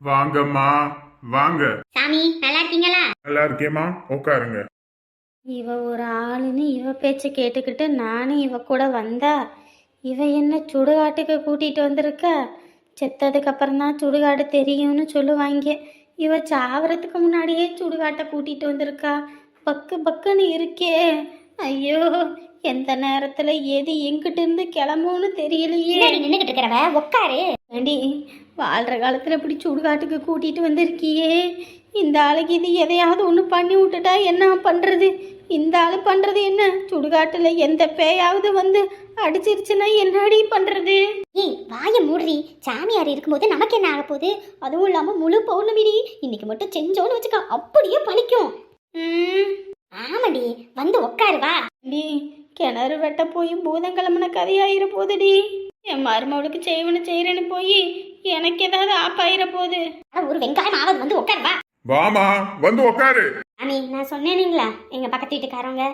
வாங்கம்மா வாங்க. சாமி நல்லா இருக்கீங்களா? நல்லா இருக்கேம்மா உட்காருங்க. இவ ஒரு ஆளுன்னு இவ பேச்சை கேட்டுக்கிட்டு நானும் இவ கூட வந்தா இவ என்ன சுடுகாட்டுக்கு கூட்டிட்டு வந்திருக்கா? செத்ததுக்கு அப்புறம் தான் சுடுகாடு தெரியும்னு சொல்லுவாங்க. இவ சாவறதுக்கு முன்னாடியே சுடுகாட்டை கூட்டிட்டு வந்திருக்கா. பக்கு பக்குன்னு இருக்கே. ஐயோ எந்த நேரத்துல எது எங்கிட்ட இருந்து கிளம்பும்னு தெரியலையே. முன்னாடி நின்னுகிட்டு இருக்கிறவ? உட்காரு ஏண்டி வாழ்கிற காலத்தில் இப்படி சுடுகாட்டுக்கு கூட்டிகிட்டு வந்திருக்கியே. இந்த ஆளுக்கு இது எதையாவது ஒன்று பண்ணி விட்டுட்டா என்ன பண்ணுறது இந்த ஆள் பண்ணுறது என்ன? சுடுகாட்டில் எந்த பேயாவது வந்து அடிச்சிருச்சுன்னா என்னடி பண்ணுறது ஏய் வாய மூடுறி சாமியார் இருக்கும்போது நமக்கு என்ன ஆக போகுது? அதுவும் இல்லாம முழு பௌர்ணமிடி இன்னைக்கு மட்டும் செஞ்சோன்னு வச்சுக்கோ அப்படியே பழிக்கும். ஆமாடி வந்து உட்காரு வா. டி கிணறு வெட்ட போய் பூதம் கிளம்புன கதையாயிர போகுதுடி என் மருமவளுக்கு செய்வனு செய்கிறேன்னு போய் எனக்கு ஏதாவது ஆப்பாயிர போகுது அட, ஒரு வெங்காயம் ஆவது வந்து உட்காரு வா. வாமா வந்து உட்காரு சாமி நான் சொன்னேனுங்களா? எங்க பக்கத்து வீட்டுக்காரவங்க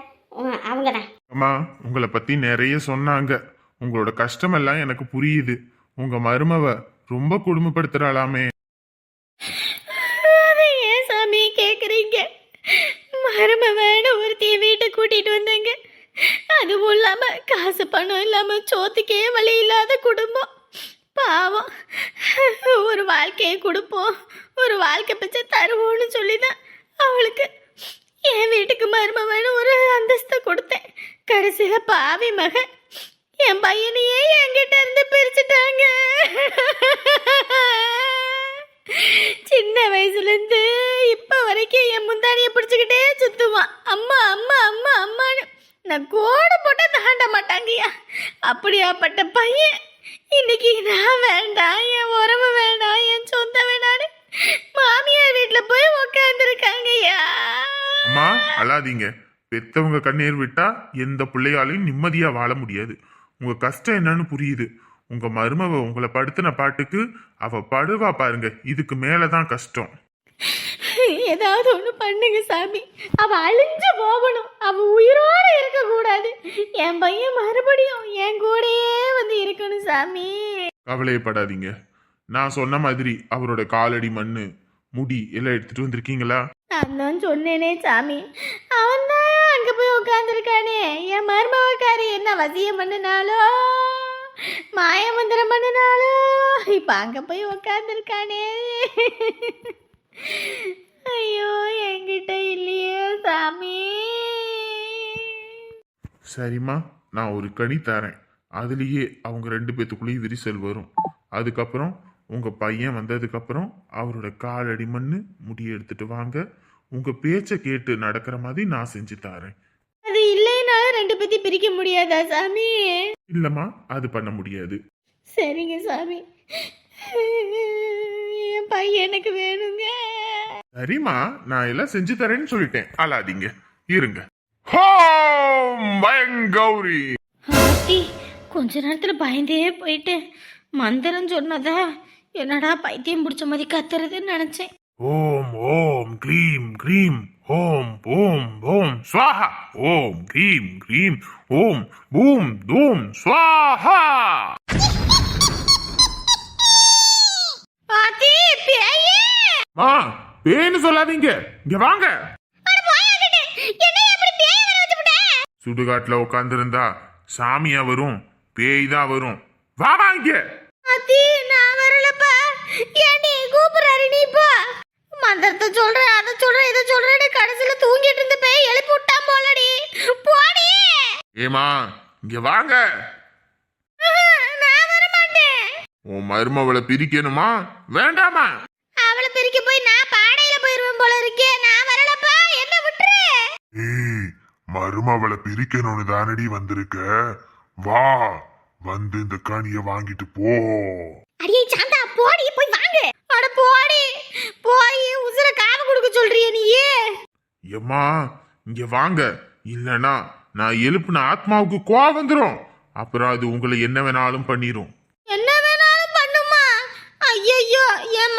அவங்க தான் அம்மா உங்களை பத்தி நிறைய சொன்னாங்க. உங்களோட கஷ்டமெல்லாம் எனக்கு புரியுது. உங்க மருமவ ரொம்ப கொடுமைப்படுத்துறாளாமே. அதை ஏன் சாமி கேட்குறீங்க மருமவேன ஒருத்தைய வீட்டை கூட்டிட்டு வந்தேங்க. அதுவும் இல்லாமல் காசு பணம் இல்லாமல் சோத்துக்கே வழி இல்லாத குடும்பம். பாவம். ஒரு வாழ்க்கையை கொடுப்போம். ஒரு வாழ்க்கை பிச்சை தருவோம்னு சொல்லி தான் அவளுக்கு என் வீட்டுக்கு மருமவன் ஒரு அந்தஸ்தை கொடுத்தேன். கடைசியில் பாவி மகன் என் பையனையே என்கிட்ட இருந்து பிரிச்சுட்டாங்க. சின்ன வயசுலேருந்து இப்போ வரைக்கும் என் முந்தானியை பிடிச்சிக்கிட்டே சுற்றுவான் அம்மா அம்மா அம்மா அம்மான்னு நான் கோடு போட்டு தாண்ட மாட்டாங்கய்யா. அப்படியாப்பட்ட பையன். இன்னைக்கு நான் வேண்டாம் என் உறவு வேண்டாம் என் சொந்த வேணான்னு மாமியார் வீட்டுல போய் உக்காந்துருக்காங்கய்யா. அம்மா அழாதீங்க. பெத்தவங்க கண்ணீர் விட்டா எந்த பிள்ளையாலையும் நிம்மதியா வாழ முடியாது. உங்க கஷ்டம் என்னன்னு புரியுது. உங்க மருமவ உங்களை படுத்தின பாட்டுக்கு அவ படுவா பாருங்க. இதுக்கு மேலதான் கஷ்டம். ஏதாவது ஒன்று பண்ணுங்க சாமி. அவ அழிஞ்சு போகணும். அவ உயிரோட இருக்கக்கூடாது. என் பையன் மறுபடியும் என் கூடயே வந்து இருக்கணும் சாமி. கவலையப்படாதீங்க. நான் சொன்ன மாதிரி அவரோட காலடி மண்ணு முடி எல்லாம் எடுத்துட்டு வந்திருக்கீங்களா? நான் தான் சொன்னேனே சாமி. அவன் தான் அங்கே போய் உட்காந்துருக்கானே என் மருமவக்காரி என்ன வசியம் பண்ணினாலோ மாயமந்திரம் பண்ணினாலோ இப்போ அங்கே போய் உட்காந்துருக்கானே ஐயோ என்கிட்ட இல்லையே சாமி. சரிம்மா நான் ஒரு கனி தரேன். அதுலேயே அவங்க ரெண்டு பேத்துக்குள்ளேயும் விரிசல் வரும். அதுக்கப்புறம் உங்க பையன் வந்ததுக்கப்புறம் அவரோட காலடி மண்ணு முடி எடுத்துட்டு வாங்க. உங்க பேச்சை கேட்டு நடக்கிற மாதிரி நான் செஞ்சு தரேன். அது இல்லைனாலும் ரெண்டு பேத்தி பிரிக்க முடியாதா சாமி? இல்லம்மா அது பண்ண முடியாது. சரிங்க சாமி. என் பையன் எனக்கு வேணுங்க. சரிம்மா நான் எல்லாம் செஞ்சு தரேன்னு சொல்லிட்டேன். அழாதீங்க. இருங்க. பயங்கௌரி ஆத்தி கொஞ்ச நேரத்துல பயந்தே போயிட்டேன். மந்திரம் சொன்னதா? என்னடா பைத்தியம் பிடிச்ச மாதிரி கத்துறதுன்னு நினைச்சேன். ஓம் ஓம் க்ளீம் க்ரீம். ஓம் ஓம் ஓம். ஸ்வாஹா. ஓம் க்ரீம் க்ரீம். ஓம் பூம் தூம். ஸ்வாஹா. மா பேன்னு சொல்லாதீங்க. இங்க வாங்க. சுடுகாட்டுல உட்காந்துருந்தா சாமியா வரும் பேய் தான் வரும். வா வாங்க ஆத்தி நான் வரலப்பா. நீ கூப்பிடுறாரு நீ போ. மந்திரத்தை அதை சொல்றேன் இதை சொல்றேன்னு கடைசியில தூங்கிட்டு இருந்த பேய் எழுப்பி விட்டான் போலடி. போடி. ஏமா இங்க வாங்க. நான் வர மாட்டேன் உன் மருமவளை பிரிக்கணுமா? வேண்டாமா? அவளை பிரிக்க போய் நான் பாடையில போயிருவேன் போல இருக்கே. நான் வரலப்பா. என்ன விட்டுரு. ஏய் மருமவளை பிரிக்கணும்னு தானடி வந்திருக்க? வா வந்து இந்த கனிய வாங்கிட்டு போ. அடியே சாந்தா போடி போய் வாங்க. அட போடி. போய் உசுர காவ கொடுக்க சொல்றிய நீயே. எம்மா இங்க வாங்க. இல்லனா நான் எழுப்புன ஆத்மாவுக்கு கோவம் வந்துரும். அப்புறம் அது உங்களை என்ன வேணாலும் பண்ணிரும். என்ன வேணாலும் பண்ணுமா? ஐயோ என்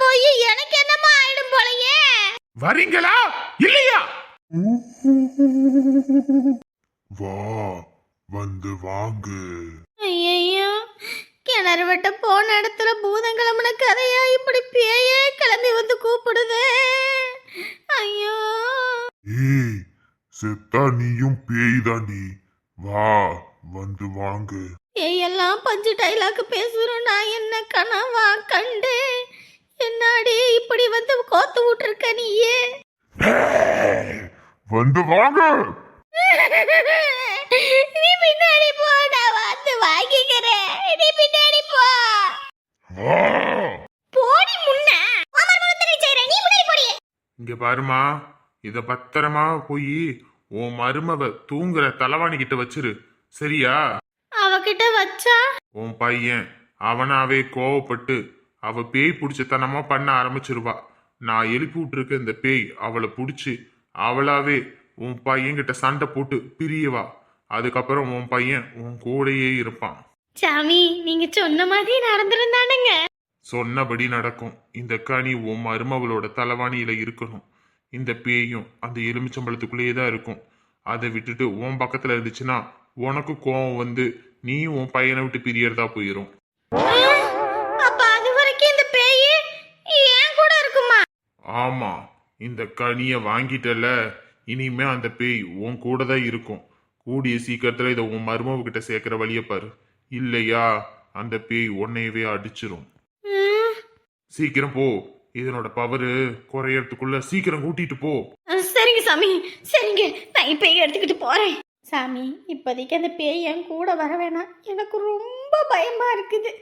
போய் எனக்கு என்னமா ஆயிடும் போலயே? வரீங்களா? இல்லையா? வா வந்து வாங்கு. ஐயோ கிணறு வெட்ட போன இடத்துல பூதம் கதையா இப்படி பேயே கிளம்பி வந்து கூப்பிடுதே? ஐயோ. ஏய் செத்தா நீயும் பேய் தாண்டி வா வந்து வாங்கு. பேயெல்லாம் பஞ்சு டைலாக் பேசுறோம் நான் என்ன கனவா கண்டு? என்னாடி இப்படி வந்து கோத்து விட்டுருக்க நீயே? வந்து வாங்க. நீ பின்னாடி போ நான் வந்து வாங்கிக்கிறேன். நீ பின்னாடி போ. போடி முன்ன. நீ முன்னாடி போடி. இங்க பாருமா இத பத்திரமா போய் உன் மருமவ தூங்குற தலைவாணி கிட்ட வச்சிரு. சரியா? அவகிட்ட வச்சா? உன் பையன் அவனாவே கோவப்பட்டு அவ பேய் பிடிச்சத்தனமா பண்ண ஆரம்பிச்சிருவா. நான் எழுப்பி விட்டுருக்க இந்த பேய் அவளை பிடிச்சி அவளாவே உன் பையன்கிட்ட சண்டை போட்டு பிரியவா அதுக்கப்புறம் உன் பையன் உன் கூடயே இருப்பான். சாமி நீங்க சொன்ன மாதிரி நடந்திருந்தானுங்க சொன்னபடி நடக்கும். இந்த கனி உன் மருமகளோட தலைவாணியில இருக்கணும். இந்த பேயும் அந்த எலுமிச்சம்பழத்துக்குள்ளேயே தான் இருக்கும். அதை விட்டுட்டு உன் பக்கத்துல இருந்துச்சுன்னா உனக்கு கோவம் வந்து நீயும் உன் பையனை விட்டு பிரியறதா போயிடும் இருக்குமா ஆமா இந்த கனியை வாங்கிட்டல இனிமே அந்த பேய் உன் கூட தான் இருக்கும். கூடிய சீக்கிரத்துல இதை உன் மருமவ கிட்ட சேர்க்கிற வழிய பாரு. இல்லையா அந்த பேய் உன்னையவே அடிச்சிரும். சீக்கிரம் போ. இதனோட பவரு குறையறதுக்குள்ள சீக்கிரம் கூட்டிட்டு போ. சரிங்க சாமி. சரிங்க. நான் இப்ப எடுத்துக்கிட்டு போறேன். சாமி இப்போதைக்கு அந்த பேய் என் கூட வர வேணாம். எனக்கு ரொம்ப பயமா இருக்குது.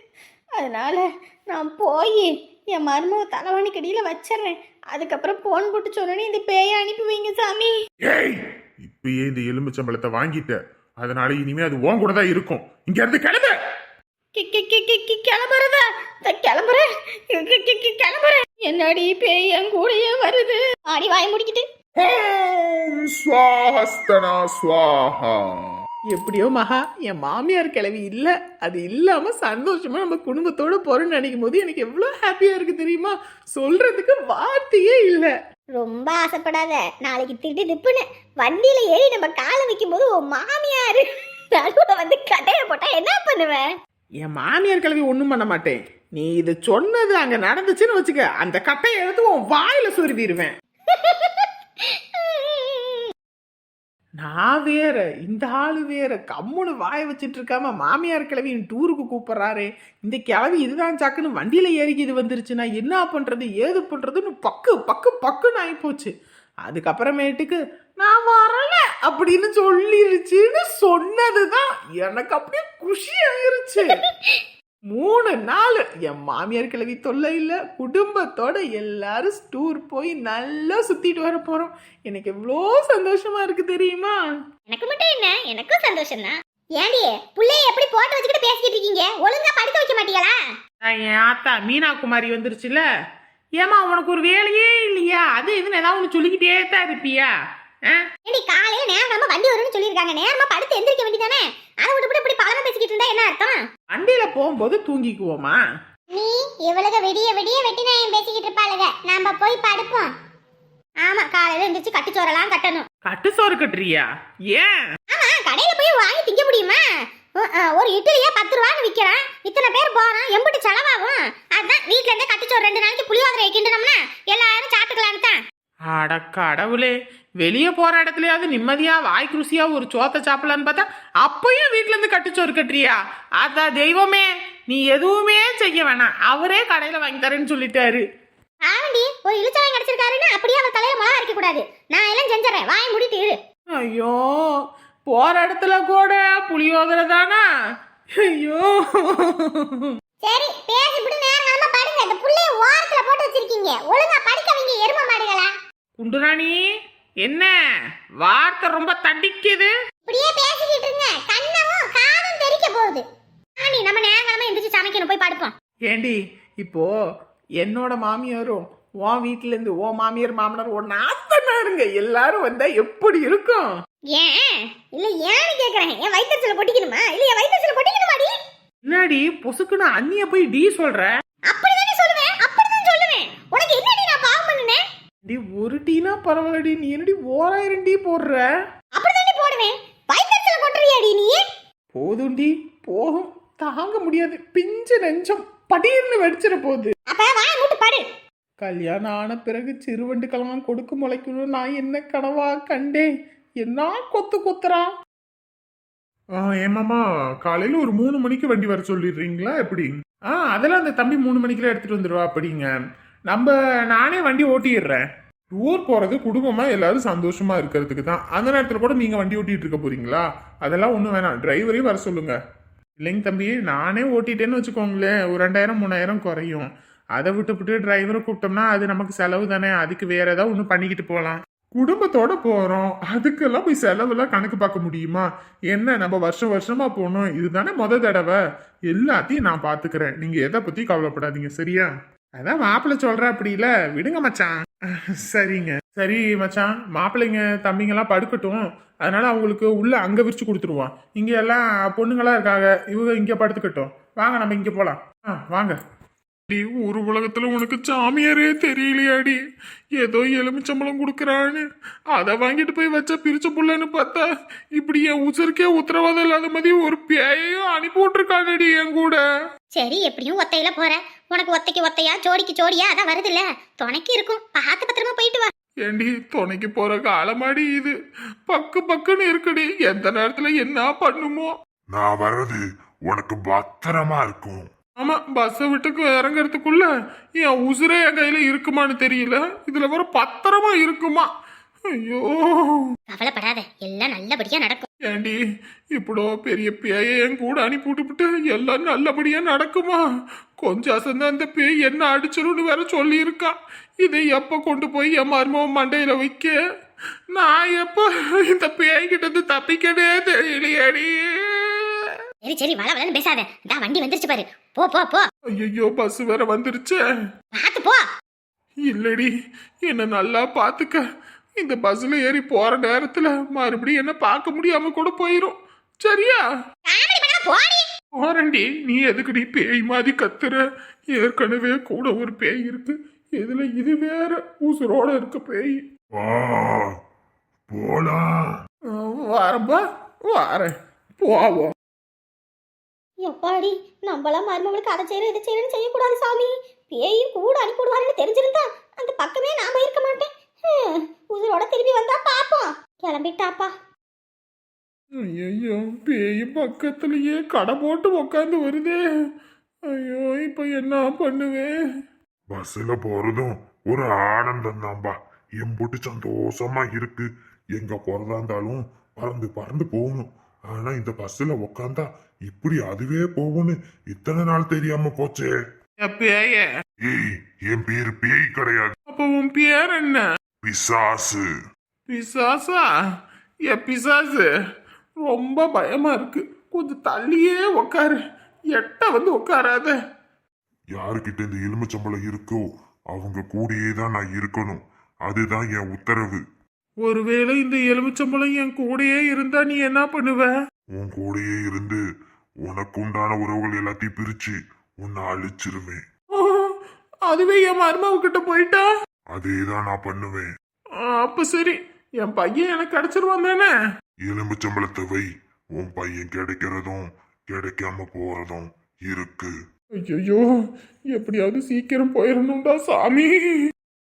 அதனால நான் போய் என் மருமக தலைவாணி கடியில் வச்சிடுறேன் அதுக்கப்புறம் போன் போட்டு சொன்னோன்னே இந்த பேயை அனுப்பி வைங்க சாமி. ஏய் இப்பயே இந்த எலுமிச்சம்பழத்தை வாங்கிட்ட. அதனால இனிமே அது உன் கூட தான் இருக்கும். இங்க இருந்து கிளம்ப. கி- கி- கி- கி- கி- கிளம்புறதா? கிளம்புறேன். கிளம்புறேன். என்னடி பேய் என் கூடயே வருது? ஆடி வாய் முடிக்கிட்டு. ஓம் ஸ்வாஸ்தனா ஸ்வாஹா எப்படியோ மகா என் மாமியார் கிளவி இல்ல. அது இல்லாம சந்தோஷமா நம்ம குடும்பத்தோட போறோம்னு நினைக்கும் போது எனக்கு எவ்வளவு ஹாப்பியா இருக்கு தெரியுமா? சொல்றதுக்கு வார்த்தையே இல்ல. ரொம்ப ஆசைப்படாத. நாளைக்கு திட்டு திப்புன்னு வண்டியில ஏறி நம்ம காலை வைக்கும் போது உன் மாமியார் நடுவுல வந்து கட்டைய போட்டா என்ன பண்ணுவேன் என் மாமியார் கிளவி ஒண்ணும் பண்ண மாட்டேன். நீ இது சொன்னது அங்க நடந்துச்சுன்னு வச்சுக்க. அந்த கட்டையை எடுத்து உன் வாயில சொருவிடுவேன். நான் வேற இந்த ஆள் வேற கம்முன்னு வாய வச்சுட்டு இருக்காம மாமியார் கிளவி டூருக்கு கூப்பிடுறாரே. இந்த கிளவி இதுதான் சாக்குன்னு வண்டியில ஏறிக்கி இது வந்துருச்சுன்னா என்ன பண்றது ஏது பண்றதுன்னு பக்கு பக்கு பக்குன்னு ஆகி போச்சு அதுக்கப்புறமேட்டுக்கு நான் வரல அப்படின்னு சொல்லிருச்சுன்னு சொன்னதுதான் எனக்கு அப்படியே குஷி ஆயிருச்சு. மூணு நாள். என் மாமியார் கிழவி தொல்லை இல்லை. குடும்பத்தோட எல்லாரும் டூர் போய் நல்லா சுத்திட்டு வர போறோம். எனக்கு எவ்வளோ சந்தோஷமா இருக்கு தெரியுமா? எனக்கு மட்டும் என்ன? எனக்கும் சந்தோஷம் தான் ஏண்டி புள்ளைய எப்படி போட்டு வச்சுக்கிட்டு பேசிக்கிட்டு இருக்கீங்க? ஒழுங்கா படிக்க வைக்க மாட்டீங்களா? என் ஆத்தா மீனா குமாரி வந்துருச்சுல. ஏமா உனக்கு ஒரு வேலையே இல்லையா? அது இதுன்னு ஏதாவது ஒன்று சொல்லிக்கிட்டே தான் இருப்பியா? ஆ? ஏண்டி காலையில நேரமா வண்டி வரும்னு சொல்லியிருக்காங்க. நேரமா படுத்து எந்திரிக்க வேண்டியதானே? அதை விட்டு இப்படி பழமா பேசிக்கிட்டு இருந்தா என்ன அர்த்தம்? வண்டியில போகும்போது தூங்கிக்குவோமா? நீ இவளுக விடிய விடிய வெட்டி நான் பேசிக்கிட்டு இருப்பாளுக. நாம போய் படுப்போம். ஆமா காலையில எந்திரிச்சு கட்டுச்சோறலாம் கட்டணும். கட்டு சோறு கட்டுறியா? ஏன்? ஆமா கடையில போய் வாங்கி திங்க முடியுமா? ஒரு இட்லியே பத்து ரூபான்னு விக்கிறான். இத்தனை பேர் போறோம் எம்பிட்டு செலவாகும். அதான் வீட்ல இருந்தே கட்டுச்சோறு ரெண்டு நாளைக்கு புளியோதரை கிண்டனோம்னா எல்லாரும் சாப்பிட்டுக்கலான்னு தான். அட கடவுளே வெளியே போற இடத்துலயாவது நிம்மதியா வாய்க்கு ருசியா ஒரு சோத்தை சாப்பிடலான்னு பார்த்தா அப்பயும் வீட்ல இருந்து கட்டுச்சோறு கட்டுறியா? அதான் தெய்வமே நீ எதுவுமே செய்ய வேணாம். அவரே கடையில வாங்கி தரேன்னு சொல்லிட்டாரு. ஆண்டி ஒரு இழுச்சவாய் கிடைச்சிருக்காருன்னு அப்படியே அவர் தலையில மிளகா அரைக்க கூடாது. நான் எல்லாம் செஞ்சுறேன் வாய் மூடிட்டு இரு. ஐயோ போற இடத்துல கூட புளியோதரை தானா? ஐயோ. சரி பேசிவிட்டு நேரம் படுங்க. இந்த புள்ளைய ஓரத்துல போட்டு வச்சிருக்கீங்க. ஒழுங்கா படிக்க வைங்க எரும மாடுகளா. குண்டுராணி என்ன? வார்த்தை ரொம்ப தடிக்குது. இப்படியே பேசிக்கிட்டு இருங்க. கண்ணமும் காதும் தெரிக்க போகுது. ஆண்டி நம்ம நேரங்காலமா எந்திரிச்சு சமைக்கணும். போய் படுப்போம். ஏண்டி இப்போ என்னோட மாமியாரும் உன் வீட்டுல இருந்து உன் மாமியார் மாமனார் உன் நாத்தனாருங்க எல்லாரும் வந்தா எப்படி இருக்கும்? ஏன்? இல்ல ஏன்னு கேக்குறேன். என் வயிற்றுல கொட்டிக்கணுமா? இல்ல என் வயிற்றுல கொட்டிக்கணுமாடி? என்னடி பொசுக்குன்னு அண்ணிய போய் டி சொல்ற அப்படிதானே சொல்லுவேன் அப்படிதான் சொல்லுவேன் உனக்கு என்னடி நான் பாவம் பண்ணுனேன் டி ஒரு டீனா பரவாயில்லடி. நீ என்னடி ஓராயிரம் டீ போடுற? அப்படிதானே போடுவேன். வயிற்றுல கொட்டுறியாடி நீ? போதும்டி. போகும். தாங்க முடியாது. பிஞ்சு நெஞ்சம் படீர்னு வெடிச்சிட போகுது அப்ப வாய் மூட்டு படு. கல்யாணம் ஆன பிறகு சிறுவண்டுக்கெல்லாம் கொடுக்கு முளைக்கணும் நான் என்ன கனவா கண்டேன்? என்ன கொத்து கொத்துறா? ஆ ஏமாமா காலையில ஒரு மூணு மணிக்கு வண்டி வர சொல்லிடுறீங்களா எப்படி? ஆ அதெல்லாம் அந்த தம்பி மூணு மணிக்கெல்லாம் எடுத்துட்டு வந்துடுவா அப்படிங்க. நம்ம நானே வண்டி ஓட்டிடுறேன். டூர் போகிறது குடும்பமாக எல்லாரும் சந்தோஷமாக இருக்கிறதுக்கு தான். அந்த நேரத்தில் கூட நீங்கள் வண்டி ஓட்டிகிட்டு இருக்க போகிறீங்களா அதெல்லாம் ஒன்றும் வேணாம். டிரைவரையும் வர சொல்லுங்கள் இல்லைங்க தம்பி நானே ஓட்டிட்டேன்னு வச்சுக்கோங்களேன். ஒரு ரெண்டாயிரம் மூணாயிரம் குறையும். அதை விட்டுவிட்டு டிரைவரை கூப்பிட்டோம்னா அது நமக்கு செலவு தானே. அதுக்கு வேற ஏதாவது ஒன்று பண்ணிக்கிட்டு போகலாம். குடும்பத்தோட போகிறோம் அதுக்கெல்லாம் போய் செலவெல்லாம் கணக்கு பார்க்க முடியுமா? என்ன நம்ம வருஷம் வருஷமா போகணும்? இதுதானே முத தடவை. எல்லாத்தையும் நான் பார்த்துக்கிறேன். நீங்கள் எதை பற்றி கவலைப்படாதீங்க. சரியா? அதான் மாப்பிள்ளை சொல்ற அப்படி இல்ல. விடுங்க மச்சான். சரிங்க. சரி மச்சான். மாப்பிள்ளைங்க தம்பிங்கெல்லாம் படுக்கட்டும். அதனால அவங்களுக்கு உள்ள அங்க விரிச்சு கொடுத்துருவான் இங்க எல்லாம் பொண்ணுங்களா இருக்காங்க. இவங்க இங்க படுத்துக்கட்டும். வாங்க நம்ம இங்க போலாம். ஆ வாங்க. டி ஒரு உலகத்துல உனக்கு சாமியாரே தெரியலையாடி. ஏதோ எலுமிச்சம்பளம் கொடுக்குறான்னு. அதை வாங்கிட்டு போய் வச்ச பிரிச்ச புள்ளன்னு பார்த்தா இப்படி என் உசருக்கே உத்தரவாதம் இல்லாத மாதிரி ஒரு பேயையும் அனுப்பி விட்டுருக்காங்கடி என் கூட. சரி எப்படியும் ஒத்தையில போற. உனக்கு ஒத்தைக்கு ஒத்தையா ஜோடிக்கு ஜோடியா அதான் வருதுல்ல. துணைக்கு இருக்கும். பார்த்து பத்திரமா போயிட்டு வா. ஏண்டி துணைக்கு போற காலமாடி இது. பக்கு பக்குன்னு இருக்குடி. எந்த நேரத்துல என்ன பண்ணுமோ? நான் வர்றது உனக்கு பத்திரமா இருக்கும். ஆமா பஸ்ஸை விட்டு இறங்குறதுக்குள்ள என் உசுரே என் கையில இருக்குமான்னு தெரியல. இதுல வர பத்திரமா இருக்குமா? ஐயோ. கவலைப்படாத எல்லாம் நல்லபடியா நடக்கும். ஏண்டி இப்படோ பெரிய பேயை என் கூட அனுப்பி விட்டுப்புட்டு எல்லாம் நல்லபடியா நடக்குமா? கொஞ்சம் அசந்த அந்த பேய் என்ன அடிச்சிடும்னு வேற சொல்லியிருக்கா. இதை எப்ப கொண்டு போய் என் மருமவன் மண்டையில வைக்க? நான் எப்ப இந்த பேய்கிட்ட இருந்து தப்பிக்கவே தெரியலையேடி. சரி சரி வள வளன்னு பேசாத. தான் வண்டி வந்துருச்சு பாரு. போ போ போ. ஐயோ பஸ் வேற வந்துருச்சே. பார்த்து போ. இல்லடி என்ன நல்லா பாத்துக்க இந்த பஸ்ல ஏறி போற நேரத்துல மறுபடியும் என்ன பார்க்க முடியாம கூட போயிரும். சரியா? போறண்டி நீ எதுக்குடி பேய் மாதிரி கத்துற? ஏற்கனவே கூட ஒரு பேய் இருக்கு. இதுல இது வேற உசுரோட இருக்க பேய். வா போலாம். வரம்பா வாரேன். போவோம். எப்பாடி? நம்மளாம் மருமகளுக்கு அதை செய்யற இதை செய்யறன்னு செய்யக்கூடாது சாமி. பேயும் கூட அனுப்பிவிடுவாருன்னு தெரிஞ்சிருந்தா அந்த பக்கமே நாம இருக்க மாட்டேன். ஹம், உசுரோட திரும்பி வந்தா பாப்போம் கிளம்பிட்டாப்பா. ஐயோ பேய் பக்கத்துலயே கடை போட்டு உக்காந்து வருதே. ஐயோ இப்ப என்ன பண்ணுவேன்? பஸ்ல போறதும் ஒரு ஆனந்தம் தான்பா எம்புட்டு சந்தோஷமா இருக்கு. எங்க போறதா இருந்தாலும் பறந்து பறந்து போகணும். ஆனா இந்த பஸ்ல உக்காந்தா இப்படி அதுவே போகும்னு இத்தனை நாள் தெரியாம போச்சே. பேய. ஏய் என் பேரு பேய் கிடையாது. அப்ப உன் பேர் என்ன? பிசாசு. பிசாசா? ஏ பிசாசு. ரொம்ப பயமா இருக்கு. கொஞ்சம் தள்ளியே உக்காரு. எட்ட வந்து உட்காராத யாருக்கிட்ட இந்த எலுமிச்சம்பளம் இருக்கோ அவங்க கூடயே தான் நான் இருக்கணும். அதுதான் என் உத்தரவு. ஒருவேளை இந்த எலுமிச்சம்பழம் என் கூடயே இருந்தா நீ என்ன பண்ணுவ? உன் கூடயே இருந்து உனக்கு உண்டான உறவுகள் எல்லாத்தையும் பிரிச்சு உன்னை அழிச்சிருவேன். அதுவே என் மருமக கிட்ட போயிட்டா? அதே தான் நான் பண்ணுவேன். அப்ப சரி. என் பையன் எனக்கு கிடைச்சிருவான் தானே? எலுமிச்சம்பளத்தை வை உன் பையன் கிடைக்கிறதும் கிடைக்காம போறதும் இருக்கு. ஐயோ எப்படியாவது சீக்கிரம் போயிடணும்டா சாமி.